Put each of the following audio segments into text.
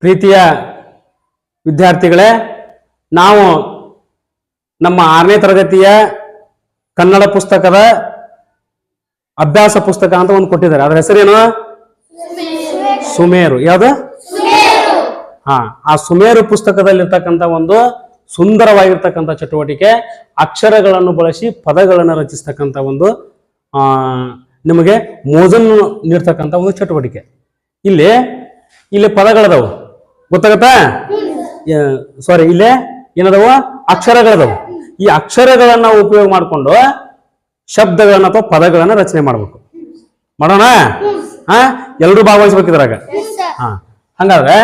ಪ್ರೀತಿಯ ವಿದ್ಯಾರ್ಥಿಗಳೇ, ನಾವು ನಮ್ಮ ಆರನೇ ತರಗತಿಯ ಕನ್ನಡ ಪುಸ್ತಕದ ಅಭ್ಯಾಸ ಪುಸ್ತಕ ಅಂತ ಒಂದು ಕೊಟ್ಟಿದ್ದಾರೆ. ಅದರ ಹೆಸರೇನು? ಸುಮೇರು. ಯಾವ್ದು? ಹಾ, ಆ ಸುಮೇರು ಪುಸ್ತಕದಲ್ಲಿರ್ತಕ್ಕಂಥ ಒಂದು ಸುಂದರವಾಗಿರ್ತಕ್ಕಂಥ ಚಟುವಟಿಕೆ, ಅಕ್ಷರಗಳನ್ನು ಬಳಸಿ ಪದಗಳನ್ನು ರಚಿಸ್ತಕ್ಕಂಥ ಒಂದು ನಿಮಗೆ ಮೋಜನ್ನು ನೀಡ್ತಕ್ಕಂಥ ಒಂದು ಚಟುವಟಿಕೆ. ಇಲ್ಲಿ ಇಲ್ಲಿ ಪದಗಳದಾವು. ಗೊತ್ತಾಗತ್ತಾ? ಸಾರಿ ಇಲ್ಲೇ ಏನದವ? ಅಕ್ಷರಗಳದವು. ಈ ಅಕ್ಷರಗಳನ್ನ ಉಪಯೋಗ ಮಾಡಿಕೊಂಡು ಶಬ್ದಗಳನ್ನ ಅಥವಾ ಪದಗಳನ್ನ ರಚನೆ ಮಾಡ್ಬೇಕು. ಮಾಡೋಣ? ಹಾ? ಎಲ್ಲರೂ ಭಾಗವಹಿಸ್ಬೇಕು ಇದ್ರಾಗ? ಹಾ. ಹಂಗಾದ್ರೆ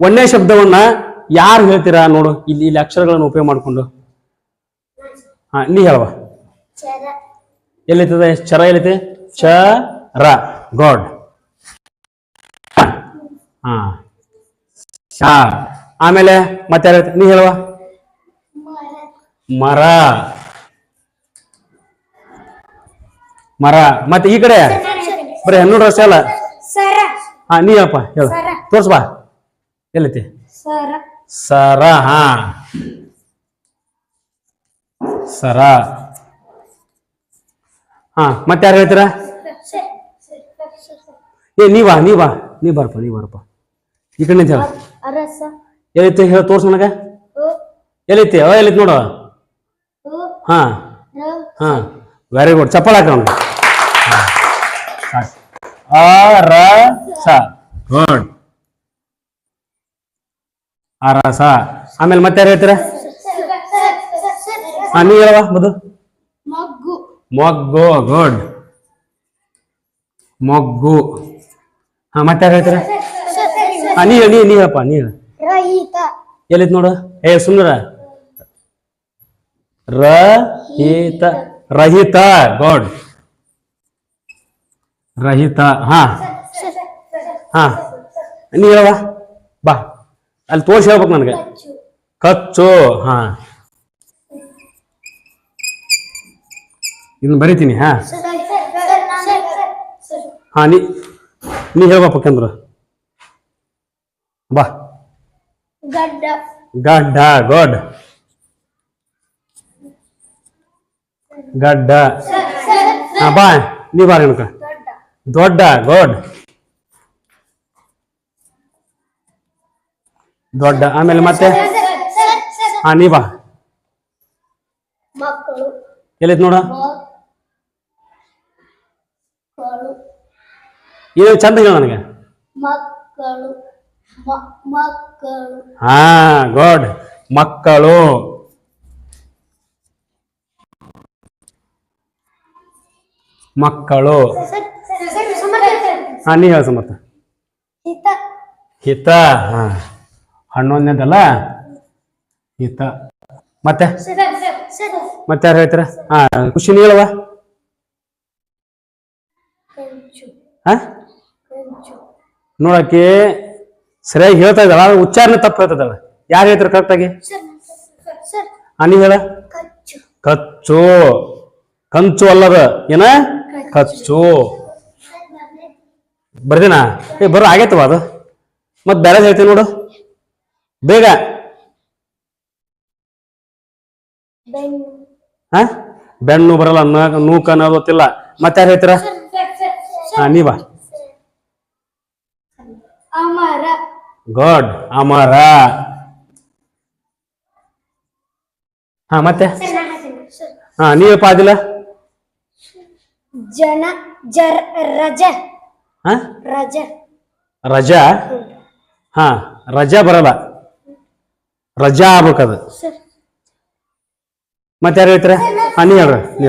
ಒಂದೇ ಶಬ್ದವನ್ನ ಯಾರು ಹೇಳ್ತೀರಾ ನೋಡು ಇಲ್ಲಿ ಇಲ್ಲಿ ಅಕ್ಷರಗಳನ್ನು ಉಪಯೋಗ ಮಾಡಿಕೊಂಡು. ಹಾ ನೀ ಹೇಳುವ. ಎಲ್ಲೈತದ ಚರ ಎಲ್ಲಿದೆ ಚ ರ. ಗಾಡ್ ಹಾ. ಶಾ. ಆಮೇಲೆ ಮತ್ತೆ ಯಾರು? ನೀ ಹೇಳುವ? ಮರ. ಮರ. ಮತ್ತೆ ಈ ಕಡೆ? ಬರೀ ಹೆಣ್ಣು ರಸ ಅಲ್ಲ? ಹಾ ನೀ ಹೇಳಪ್ಪ ಹೇಳು. ತೋರ್ಸ್ಬಾ. ಎಲ್ಲೈತಿ? ಸರ. ಸರ ಹಾ. ಸರ. ಹಾ ಮತ್ತೆ ಯಾರು ಹೇಳ್ತೀರಾ ಏ ನೀವಾ ನೀವಾ ನೀ ಬರ್ಪ ನೀ ಬರ್ಪ. ಈ ಕಡೆ ನಿಂತ ಹೇಳ ಅರಸ ಎಲ್ಲೈತಿ ಹೇಳ ತೋರ್ಸ ನನಗ. ಎಲ್ಲೈತಿ ಅವ ಎಲ್ಲೈತಿ ನೋಡು. ಹಾ. ಹಾ. ವೆರಿ ಗುಡ್ ಚಪ್ಪಲ್ ಹಾಕ ಅವ್ನು ಅ ರ ಸ. ಗುಡ್ ಅರಸ ಆಮೇಲೆ ಮತ್ತೆ ಯಾರು ಹೇಳ್ತೀರಾ? ಹಾ ನೀವು ಹೇಳವಾ ಮಧು. ಮಗ್ಗು. ಮೊಗ್ಗು. ಗುಡ್ ಮೊಗ್ಗು. ಹಾ ಮತ್ತೆ ಯಾರು ಹೇಳ್ತೀರಾ? ಹಾ ನೀ ಹೇಳಿ ನೀ ಹೇಳಪ್ಪ ನೀ ಹೇಳ. ರಹಿತ. ಎಲ್ಲಿತ್ ನೋಡು? ಏ ಸುಂದರ ರಹಿತ. ರಹಿತ ಗಾಡ್. ರಹಿತ ಹಾ. ಹಾ. ನೀ ಹೇಳವ ಬಾ. ಅಲ್ಲಿ ತೋರ್ಸಿ ಹೇಳ್ಬೇಕು ನನಗೆ. ಕಚ್ಚು ಹಾ. ಇನ್ನು ಬರಿತೀನಿ ಹಾ. ಹಾ ನೀ ನೀ ಕೇಂದ್ರ. ಬಾ. ಗಡ್ಡ. ಗಡ್ಡ ಗುಡ್ ಗಡ್ಡ. ಹಾ ಬಾ. ನೀ ಬಾರ ಏನಕ್ಕ ದೊಡ್ಡ ಗುಡ್ ದೊಡ್ಡ ಆಮೇಲೆ ಮತ್ತೆ? ಹಾ ನೀ ಬಾ. ಎಲ್ಲೈತ್ ನೋಡ? ಏನು ಚಂದ ಹೇಳ ನನಗೆ. ಮಕ್ಕಳು. ಹಾ ಗೋಡ್ ಮಕ್ಕಳು. ಮಕ್ಕಳು. ಹಾ ನೀ ಹೇಳ ಸಮರ್ಥ ಹಿತ. ಹಾ. ಹಣ್ಣೊಂದಲ್ಲ ಹಿತ. ಮತ್ತೆ? ಮತ್ತೆ ಯಾರು ಹೇಳ್ತೀರ? ಹಾ ಖುಷಿ ಹೇಳುವ. ನೋಡಕ್ಕೆ ಸರಿಯಾಗಿ ಹೇಳ್ತಾ ಇದ್ದಾಳ ಆದ್ರೆ ಉಚ್ಚಾರಣೆ ತಪ್ಪು ಹೇಳ್ತದಲ್ಲ ಯಾರು ಹೇಳ್ತಾರೆ ಕರೆಕ್ಟಾಗಿ ಸರ್ ಹಾ ನೀ ಹೇಳ. ಕಚ್ಚು. ಕಂಚು ಅಲ್ಲದ ಏನ? ಕಚ್ಚು. ಬರ್ದಿನ? ಏ ಬರೋ ಆಗೈತವ ಅದು. ಮತ್ ಬೇರೆ ಹೇಳ್ತೀನಿ ನೋಡು. ಬೇಗ. ಬೆಣ್ಣು ಹಾ? ಬರಲ್ಲ ನೂಕ ಅನ್ನೋದು ಗೊತ್ತಿಲ್ಲ. ಮತ್ತೆ ಯಾರು ಹೇಳ್ತೀರ? ಹಾ ನೀ ಬಾ. ಅಮರ. ಗಾಡ್ ಅಮರ ಹಾ ಮತ್ತೆ? ಹಾ ನೀವು ಪಾದಿಲ್ಲ? ಜನ ಜರ್ ರಜ. ಹಾ? ರಜ. ರಜಾ? ಹಾ ರಜಾ ಬರಲ್ಲ. ರಜಾ ಆಗ್ಬೇಕದು. ಮತ್ತೆ ಯಾರು ಹೇಳ್ತೀರ? ಹಾ ನೀ ಹೇಳ್ರಿ ನೀ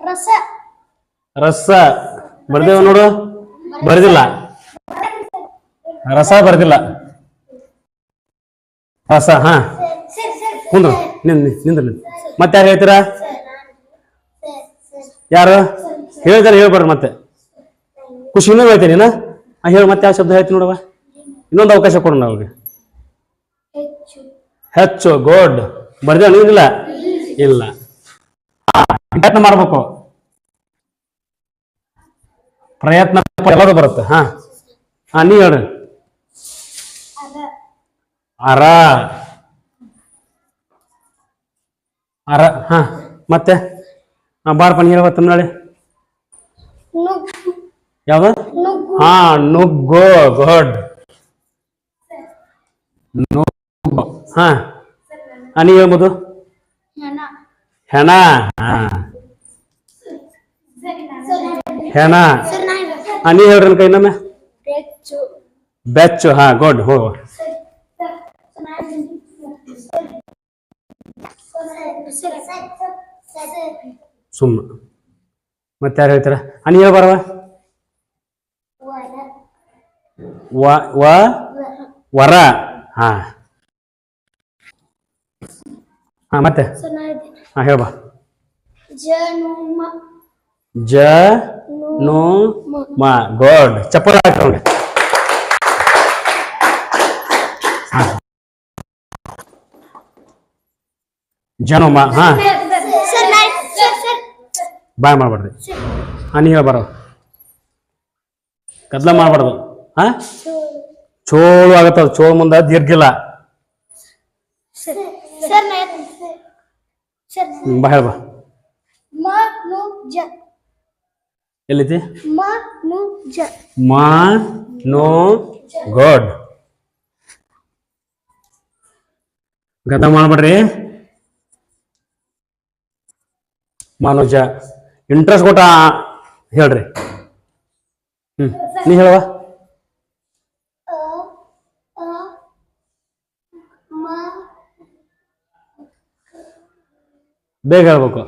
ರಸ. ರಸ. ಬರ್ದೇವ ನೋಡು. ಬರ್ದಿಲ್ಲ. ರಸ ಬರ್ದಿಲ್ಲ. ರಸ, ಹಾ. ಕುಂದ್ರು ನಿಂದ್ ನಿಂದ್ರ ಮತ್ತೆ ಯಾರು ಹೇಳ್ತೀರಾ? ಯಾರು? ಹೇಳ್ತಾರೆ ಹೇಳ್ಬಾರ್ದು ಮತ್ತೆ. ಖುಷಿ ಇನ್ನೂ ಹೇಳ್ತೀನಿ ನಾ ಹೇಳ, ಮತ್ತೆ ಯಾವ ಶಬ್ದ ಹೇಳ್ತೀನಿ ನೋಡವ ಇನ್ನೊಂದು ಅವಕಾಶ ಕೊಡೋಣ ಅವ್ರಿಗೆ. ಹೆಚ್ಚು ಹೆಚ್ಚು ಗೋಡ್ ಬರ್ದ ನೀನಿಲ್ಲ? ಇಲ್ಲ. ಪ್ರಯತ್ನ ಮಾಡ್ಬೇಕು. ಪ್ರಯತ್ನ ಎಲ್ಲರೂ ಬರುತ್ತೆ, ಹಾ. ಹಾ, ನೀ ಹೇಳ್ರಿ ಅರ. ಅರ ಹಾ ಮತ್ತೆ? ಹಾ ಬಾರಪ್ಪ ನೀ ಹೇಳ್ಬತ್ತ ನಾಳೆ. ಯಾವ ಹಾ ನುಗ್ಗು ಗುಡ್. ನುಗ್ಗು. ಹಾ. ಹಾ ನೀ ಹೇಳ್ಬೋದು. ಹೆಣ. ಹೆಣ ಹಾ. ಹೆಣ. ನಾ ಹಾ ನೀ ಹೇಳ್ರಿ ಕೈ ಬೆಚ್ಚು. ಬೆಚ್ಚು ಹಾ ಗುಡ್ ಹೋಗು. ಸುಮ್ಮ ಮತ್ತೆ ಯಾರು ಹೇಳ್ತಾರ ಅನಿ ಹೇಳ್ಬಾರವ ವ ವರ. ಹಾ. ಹಾ, ಮತ್ತೆ? ಹಾ ಹೇಳ್ಬಾ ಜ, ನು, ಮ. ಗೋಡ್. ಚಪ್ಪರ ಹಾಕೊಂಡು ಜನುಮ ಹಾ. ಬಾಯ್ ಮಾಡ್ಬಾರ್ದು ಹಾ ನೀ ಹೇಳ್ಬಾರ ಕದ್ಲ ಮಾಡ್ಬಾರ್ದು. ಹಾ? ಚೋಳು ಆಗತ್ತದ ಚೋಳು ಮುಂದೆ ದೀರ್ಘಿಲ್ಲ. ಬಾ ಹೇಳ್ಬಾ ಎಲ್ಲೈತಿ ಮ ನು ಜ. ಮಾ ನೋ ಗೋಡ್ ಗದ ಮಾಡ್ಬೇಡ್ರಿ. ಮಾನುಜ ಇಂಟ್ರೆಸ್ಟ್ ಕೊಟ್ಟ ಹೇಳ್ರಿ. ಹ್ಮ್ ನೀ ಹೇಳವ ಬೇಗ ಹೇಳ್ಬೇಕು.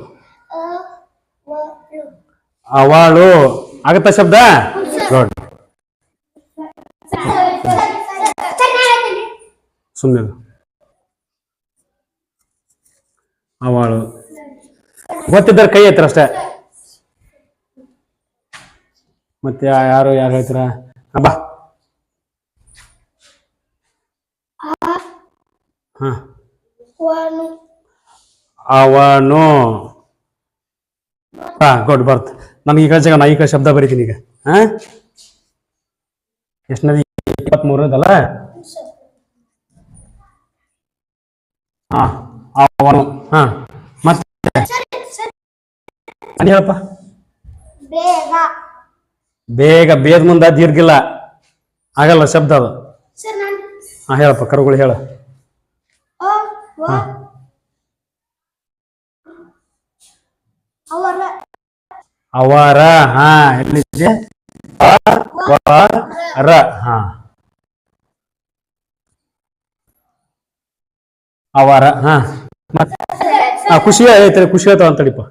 ಅವಳು ಆಗತ್ತ ಶಬ್ದ? ಗುಡ್ ಸುಮ್ಮನೆ ಅವಳು ಗೊತ್ತಿದ್ದಾರೆ ಕೈ ಎತ್ತರ ಅಷ್ಟೇ. ಮತ್ತೆ ಯಾರು ಯಾರು ಹೇಳ್ತೀರ? ಅಬ್ಬ ಬಾ. ಹಾ. ವನು ಅವನು. ಹಾ ಗುಡ್ ಬರ್ತ್. ನನಗೆ ಈ ಜಗ ನಾ ಈಗ ಶಬ್ದ ಬರೀತೀನಿ ಈಗ. ಹಾ? ಎಷ್ಟನೇದು ಇಪ್ಪತ್ಮೂರನೇದಲ್ಲ ಹಾ ಅವನು. ಹಾ. ಅದ್ ಹೇಳಪ್ಪ. ಬೇಗ. ಬೇಗ ಬೇದ ಮುಂದ ದೀರ್ಘಿಲ್ಲ ಆಗಲ್ಲ ಶಬ್ದ ಅದು. ಸರ್ ನಾನು ಹಾ ಹೇಳಪ್ಪ ಕರುಗಳು ಹೇಳ. ಓ ವ. ಅವರ. ಅವರ ಹಾ ಎಲ್ಲಿದೆ? ರ ಹಾ. ಅವರ ಹಾ. ಮತ್ತೆ ಹಾ ಖುಷಿ ಐತ್ರಿ ಖುಷಿ ಆಯ್ತು ಅಂತಡಿಪ್ಪ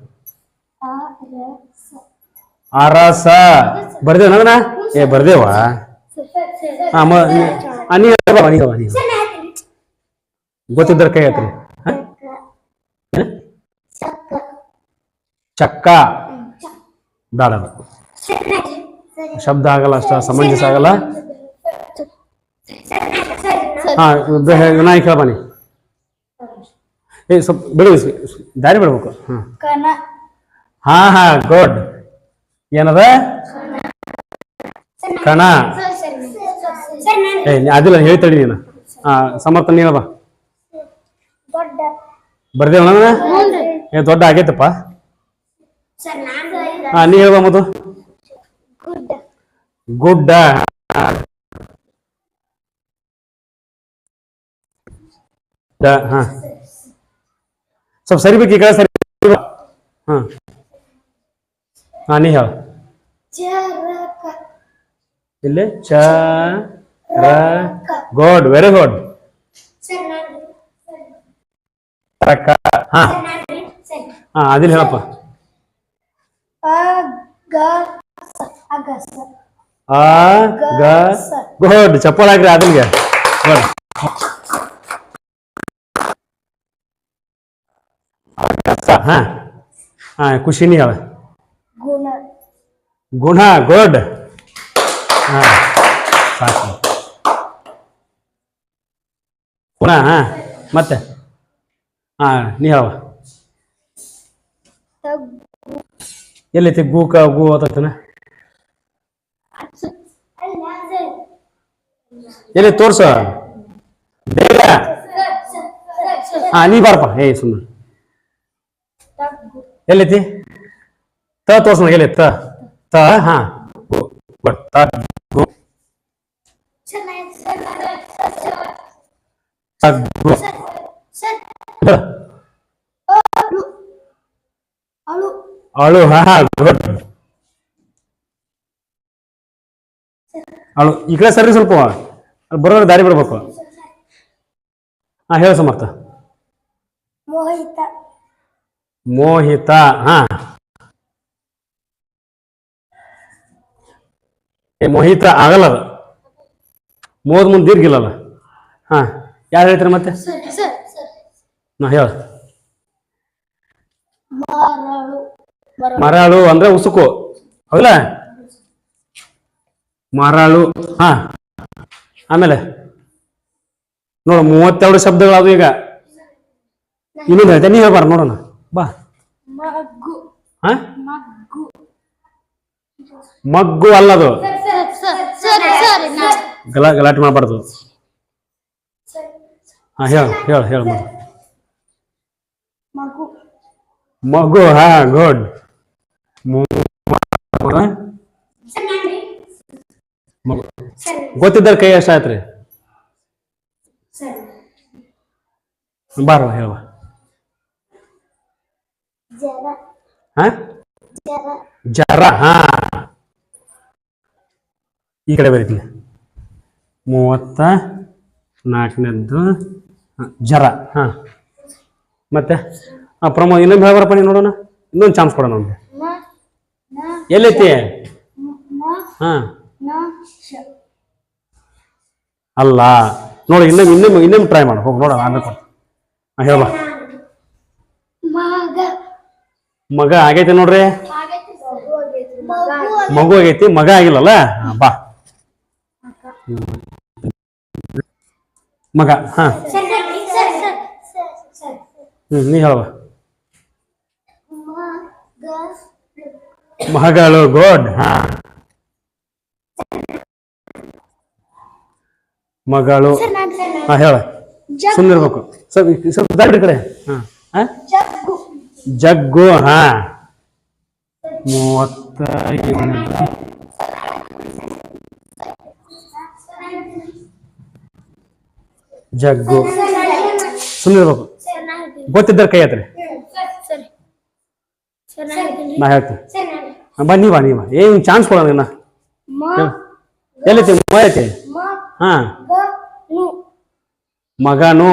ಅರಸ. ಬರ್ದೇವ ನಗನ? ಏ ಬರ್ದೇವ? ಹಾ ಮ ಹಾ, ನೀ ಹೇಳ್ಬಾ, ನೀ ಹೇಳ್ಬಾ, ನೀ ಹೇಳ್ಬಾ. ಗೊತ್ತಿದ್ದರ ಕೈ ಹತ್ರಿ ಚಕ್ಕ. ಬೇಡ. ಶಬ್ದ ಆಗಲ್ಲ ಅಷ್ಟ ಸಮಂಜಸ ಆಗಲ್ಲ. ಹಾ ವಿನಾಯಕ್ ಹೇಳ್ಬಾ ಏ ಸ್ವಲ್ಪ ಬಿಡು ದಾರಿ ಬಿಡ್ಬೇಕು. ಹಾ. ಹಾ ಹಾ ಗುಡ್. ಏನದ? ಕಣ? ಏ ಅದಿಲ್ಲ ಹೇಳ್ತಡಿ ನೀನು. ಹಾ ಸಮರ್ಥ ನೀನವ ಬಾ ದೊಡ್ಡ ಬರ್ದೇವ ಏ, ದೊಡ್ಡ ಆಗೈತಪ್ಪ. ಹಾ ನೀ ಹೇಳುವ ಮದು ಗುಡ್ಡ. ಹಾ. ಸ್ವಲ್ಪ ಸರಿ ಬೇಕು ಈಗ ಸರಿ. ಹಾ. ಹಾ ನೀ ಹೇಳ ಚರಕ ಇಲ್ಲಿ ಚ ರ ಗುಡ್ ವೆರಿ ಗುಡ್ ಸರ್ ನಾನು ರಕ್ಕ ಹಾ ಸರ್ ಹಾ ಅದಿಲ್ಲ ಹೇಳಪ್ಪ ಅಗ ಅಗಸ ಆ ಗ ಗುಡ್ ಚಪ್ಪಲ್ ಹಾಕ್ರಿ ಅದಲ್ಗೆ ಗುಡ್ ಹಾ ಹಾ ಖುಷಿನಿ ಹೇಳ ಗುಣ ಗುಣ ಗುಡ್ ಹಾ ಗುಣ, ಹಾಂ, ಮತ್ತೆ? ಹಾ ನೀ ಹೇಳವ ಎಲ್ಲೈತಿ ಗೂ ಕ, ಗೂ ಓದತ್ತನ? ಎಲ್ಲಿ ತೋರ್ಸ? ಬೇಗ. ಹಾ, ನೀ ಬಾರಪ್ಪ. ಏ ಸುಮ್ಮನೆ ಎಲ್ಲೈತಿ ತ ತೋರ್ಸೋಣ ಎಲ್ಲಿ ತ. ತ ಹಾ. ಅಳು ಅಳು ಹಾ ಹಾ ಗುಡ್ ಅಳು ಈ ಕಡೆ ಸರ್ರಿ ಸ್ವಲ್ಪ. ಬರೋ ದಾರಿ ಬಿಡ್ಬೇಕು. ಹಾ ಹೇಳಿ ಸಮರ್ಥ. ಮೋಹಿತ. ಮೋಹಿತ ಹಾ. ಏ ಮೋಹಿತ ಆಗಲ್ಲ ಅದು ಮೋದ್ ಮುಂದೆ ದೀರ್ಘಿಲ್ಲಲ್ಲ? ಹಾ ಯಾರು ಹೇಳ್ತಾರೆ ಮತ್ತೆ? ನಾ ಹೇಳ. ಮರಳು ಅಂದ್ರೆ ಉಸುಕು. ಹೌದಲ್ಲ? ಮರಳು ಹಾ. ಆಮೇಲೆ ನೋಡು ಮೂವತ್ತೆರಡು ಶಬ್ದಗಳದು ಈಗ. ಇನ್ನೊಂದು ಹೇಳ್ತೇನೆ ನೀ ಹೇಳ್ಬಾರ ನೋಡೋಣ. ಬಾ. ಮಗ್ಗು. ಹಾ? ಮಗ್ಗು. ಮಗ್ಗು ಅಲ್ಲದು. ಸರ್ ಸರ್ ಸರಿ ಸರಿ ಗಲ ಗಲಾಟೆ ಮಾಡಬಾರ್ದು. ಹಾ ಹೇಳ ಹೇಳ ಹೇಳ ಮಗು. ಹಾ ಗುಡ್ ಮಗು. ಸರಿ ಗೊತ್ತಿದ್ದರ ಕೈ ಎಷ್ಟಾಯ್ತ್ರಿ? ಸರಿ ಬಾರ ಹೇಳುವ. ಜರ. ಹಾ? ಜರ. ಜರ ಹಾ. ಈ ಕಡೆ ಬರೀತೀನಿ. ಮೂವತ್ತ ನಾಲ್ಕನೇದ್ದು ಜರ. ಹಾ. ಮತ್ತೆ ಹಾಂ ಪ್ರಮೋ ಇನ್ನೊಂದು ಹೇಳ್ಬಾರಪ್ಪ ನೀನು ನೋಡೋಣ? ಇನ್ನೊಂದು ಚಾನ್ಸ್ ಕೊಡೋಣ ಅವ್ನಿಗೆ. ಎಲ್ಲೈತಿ? ಹಾಂ. ಅಲ್ಲ ನೋಡಿ ಇನ್ನೊಮ್ಮೆ ಇನ್ನೊಮ್ಮೆ ಇನ್ನೊಮ್ಮೆ ಟ್ರೈ ಮಾಡು. ಹೋಗಿ ನೋಡೋಣ ಆಮೇಲೆ ಕೊಡು ಹಾ ಹೇಳ್ಬಾ ಮಗ. ಆಗೈತೆ ನೋಡ್ರಿ? ಮಗು ಮಗು ಆಗೈತಿ ಮಗ ಆಗಿಲ್ಲಲ್ಲ? ಹಾ, ಬಾ. ಮಗ ಹಾ. ಸರಿ ಸರಿ ಸರಿ ಸರಿ ಸರಿ ಹ್ಮ್ ನೀ ಹೇಳುವ ಮಗ ಮಗಳು ಗೋಡ್ ಹಾ. ಮಗಳು ಸರ್ ಸರ್ ಹಾ ಹೇಳ. ಸುಂದಿರ್ಬೇಕು ಇರ್ಬೇಕು ಸ್ವಲ್ಪ ಈ ಕಡೆ. ಹಾ. ಜಗ್ಗು. ಹಾ. ಮೂವತ್ತ ಜಗ್ಗು. ಸುಮ್ಮನೆ ಗೊತ್ತಿದ್ದಾರೆ ಕೈ ಹತ್ರ ನಾ ಹೇಳ್ತೀನಿ. ಸರ್ ನಾನು ಹಾ, ಬಾ. ನೀವ ನೀವ ಏನ್ ಚಾನ್ಸ್ ಕೊಡೋಣ. ಎಲ್ಲೈತಿ ಮ ಐತಿ ಹಾ ಮಗನು.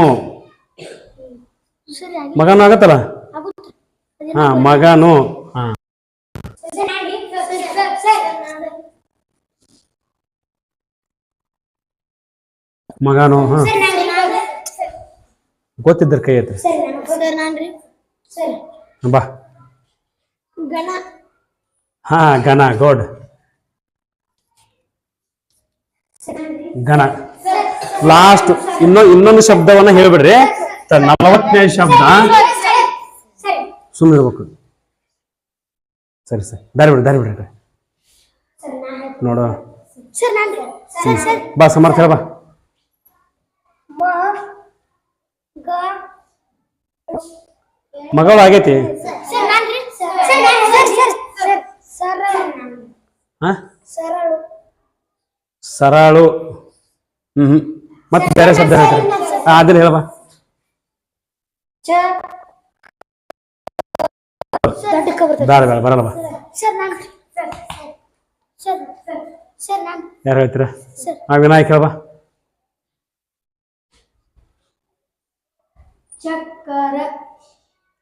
ಮಗನು ಆಗತ್ತಲ್ಲ? ಆಗುತ್ತೆ ಹಾ ಮಗನು. ಹಾ. ಮಗನು ಹಾ. ಗೊತ್ತಿದ್ದರ ಕೈ ಐತ್ರಿ ಬಾ. ಹಾ ಗಣ ಗೋಡ್. ಗಣ. ಲಾಸ್ಟ್ ಇನ್ನೊ ಇನ್ನೊಂದು ಶಬ್ದವನ್ನ ಹೇಳ್ಬಿಡ್ರಿ. ನಲವತ್ತನೇ ಶಬ್ದ. ಸುಮ್ಮನೆ ಇರ್ಬೇಕು. ಸರಿ ಸರಿ. ದಾರಿ ಬಿಡ್ರಿ ದಾರಿ ಬಿಡ್ರಿ. ನೋಡು ಬಾ ಸಮರ್ಥ ಹೇಳ ಬಾ ಮ ಗ ಮಗಳು ಆಗೈತಿ? ಸರಳ. ಹ್ಮ್ ಮತ್ತೆ ಬೇರೆ ಶಬ್ದ ಹೇಳ್ತಾರೆ? ಅದನ್ನ ಬರ್ತದೆ ಬೇಡ ಬೇಡ, ಬರಲ್ಲ ಸರ್ ನಾನು ಸರ್ ಸರ್ ಸರ್ ಸರ್ ನಾನು ಯಾರು ಹೇಳ್ತೀರಾ? ಆ ವಿನಾಯಕ್ ಹೇಳಬಾ ಚಕ್ಕರ.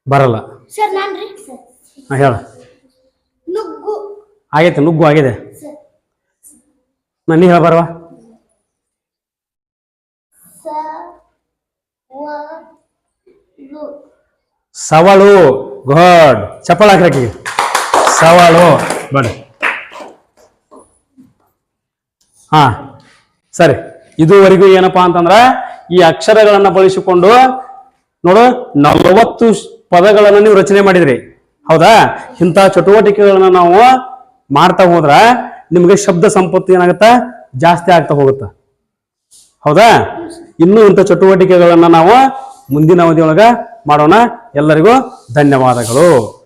ಬರಲ್ಲ. ಸರ್ ನಾನು ರೀ ಸರ್. ಹಾ ಹೇಳ. ನುಗ್ಗು. ಆಗೈತೆ ನುಗ್ಗು ಆಗಿದೆ. ಸರ್. ನಾನು ನೀ ಬರವಾ ಸ ವ ಲು ಸವಳು ಗೋಡ್. ಚಪ್ಪಳ ಹಾಕಿ ಸವಳು ಬನ್ನಿ. ಹಾ ಸರಿ. ಇದುವರೆಗೂ ಏನಪ್ಪಾ ಅಂತಂದ್ರ ಈ ಅಕ್ಷರಗಳನ್ನ ಬಳಸಿಕೊಂಡು ನೋಡು, ನಲವತ್ತು ಪದಗಳನ್ನು ನೀವು ರಚನೆ ಮಾಡಿದ್ರಿ. ಹೌದಾ? ಇಂಥ ಚಟುವಟಿಕೆಗಳನ್ನ ನಾವು ಮಾಡ್ತಾ ಹೋದ್ರ ನಿಮ್ಗೆ ಶಬ್ದ ಸಂಪತ್ತು ಏನಾಗುತ್ತೆ? ಜಾಸ್ತಿ ಆಗ್ತಾ ಹೋಗುತ್ತೆ? ಹೌದಾ? ಇನ್ನೂ ಇಂಥ ಚಟುವಟಿಕೆಗಳನ್ನ ನಾವು ಮುಂದಿನ ಅವಧಿಯೊಳಗ ಮಾಡೋಣ. ಎಲ್ಲರಿಗೂ ಧನ್ಯವಾದಗಳು.